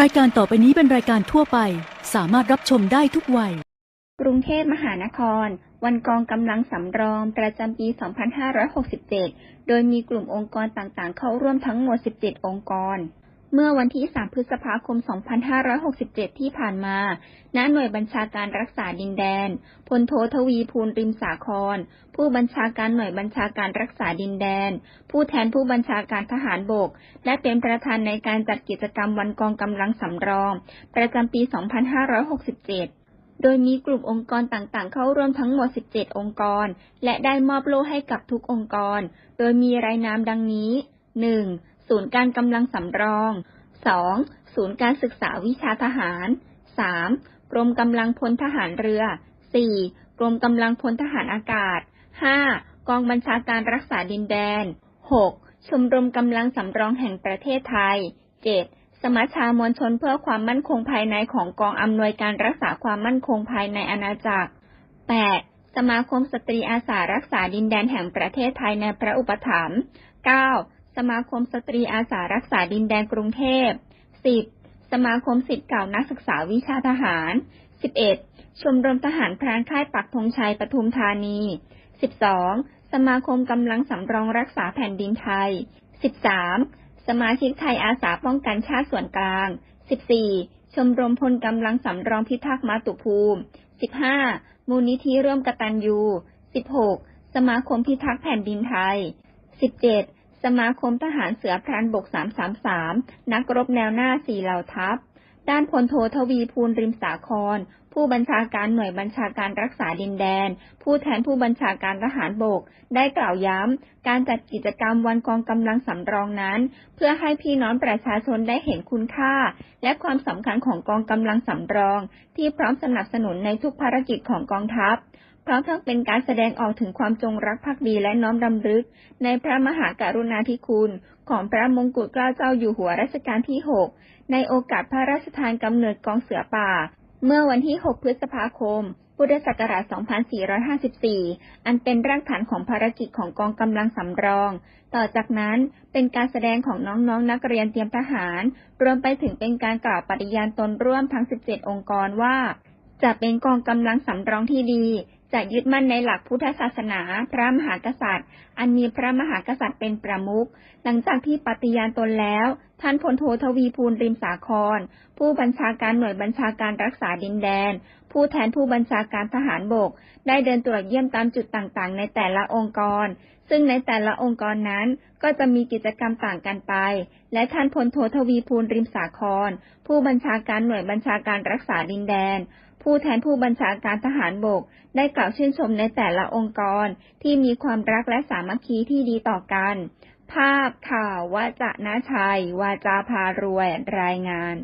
รายการต่อไปนี้เป็นรายการทั่วไป สามารถรับชมได้ทุกวัย กรุงเทพมหานคร วันกองกำลังสำรองประจำปี 2567 โดยมีกลุ่มองค์กรต่างๆ เข้าร่วมทั้งหมด 17 องค์กร เมื่อวันที่ 3 พฤษภาคม 2567 ที่ผ่านมา ณ หน่วยบัญชาการรักษาดินแดน พลโททวีภูลริมสาคร ผู้บัญชาการหน่วยบัญชาการรักษาดินแดน ผู้แทนผู้บัญชาการทหารบก และเป็นประธานในการจัดกิจกรรมวันกองกำลังสำรอง ประจำปี 2567โดยมีกลุ่มองค์กรต่างๆ เข้าร่วมทั้งหมด 17 องค์กร และได้มอบโล่ให้กับทุกองค์กร โดยมีรายนามดังนี้ 1. ศูนย์การกำลังสำรอง 2. ศูนย์การศึกษาวิชาทหาร 3. กรมกำลังพลทหารเรือ 4. กรมกำลังพลทหารอากาศ 5. กองบัญชาการรักษาดินแดน 6. ชมรมกำลังสำรองแห่งประเทศไทย 7. สมัชชามวลชนเพื่อความมั่นคงภายในของกองอำนวยการรักษาความมั่นคงภายในอาณาจักร 8. สมาคมสตรีอาสารักษาดินแดนแห่งประเทศไทยในพระอุปถัมภ์ 9. สมาคมสตรีอาสารักษาดินแดนกรุงเทพ 10. สมาคมสิทธิ์เก่านักศึกษาวิชาทหาร 11. ชมรมทหารพรานค่ายปักธงชัยปทุมธานี 12. สมาคมกำลังสำรองรักษาแผ่นดินไทย 13. สมาชิกไทยอาสาป้องกันชาติส่วนกลาง 14. ชมรมพลกำลังสำรองพิทักษ์มาตุภูมิ 15. มูลนิธิร่วมกตัญญู 16. สมาคมพิทักษ์แผ่นดินไทย 17. สมาคมทหารเสือพรานบก 333 นักรบแนวหน้าสี่เหล่าทัพ ด้านพลโททวีภูลริมสาคร ผู้บัญชาการหน่วยบัญชาการรักษาดินแดน ผู้แทนผู้บัญชาการทหารบก ได้กล่าวย้ำ การจัดกิจกรรมวันกองกำลังสำรองนั้น เพื่อให้พี่น้องประชาชนได้เห็นคุณค่า และความสำคัญของกองกำลังสำรอง ที่พร้อมสนับสนุนในทุกภารกิจของกองทัพ พร้อมทั้งเป็นการแสดงออกถึงความจงรักภักดีและน้อมรำลึก ในพระมหากรุณาธิคุณ ของพระมงกุฎเกล้าเจ้าอยู่หัวรัชกาลที่ 6 ในโอกาสพระราชทานกำเนิดกองเสือป่า เมื่อวันที่ 6 พฤษภาคม พุทธศักราช 2454 อันเป็นรากฐานของภารกิจของกองกำลังสำรอง ต่อจากนั้นเป็นการแสดงของน้องๆนนักเรียนเตรียมทหาร รวมไปถึงเป็นการกล่าวปฏิญาณตนร่วมทั้ง 17 องค์กรว่า จะเป็นกองกำลังสำรองที่ดี จะยึดมั่นในหลักพุทธศาสนา พระมหากษัตริย์ อันมีพระมหากษัตริย์เป็นประมุข หลังจากที่ปฏิญาณตนแล้ว ท่านพลโททวีภูลริมสาคร ผู้บัญชาการหน่วยบัญชาการรักษาดินแดน ผู้แทนผู้บัญชาการทหารบก ได้เดินตรวจเยี่ยมตามจุดต่างๆ ในแต่ละองค์กร ซึ่งในแต่ละองค์กรนั้นก็จะมีกิจกรรมต่างกันไป และท่านพลโททวีภูลริมสาคร ผู้บัญชาการหน่วยบัญชาการรักษาดินแดน ผู้แทนผู้บัญชาการทหารบก ได้กล่าวชื่นชมในแต่ละองค์กรที่มีความรักและสามัคคีที่ดีต่อกัน ภาพข่าววจะนาชัย วาจาพารวย รายงาน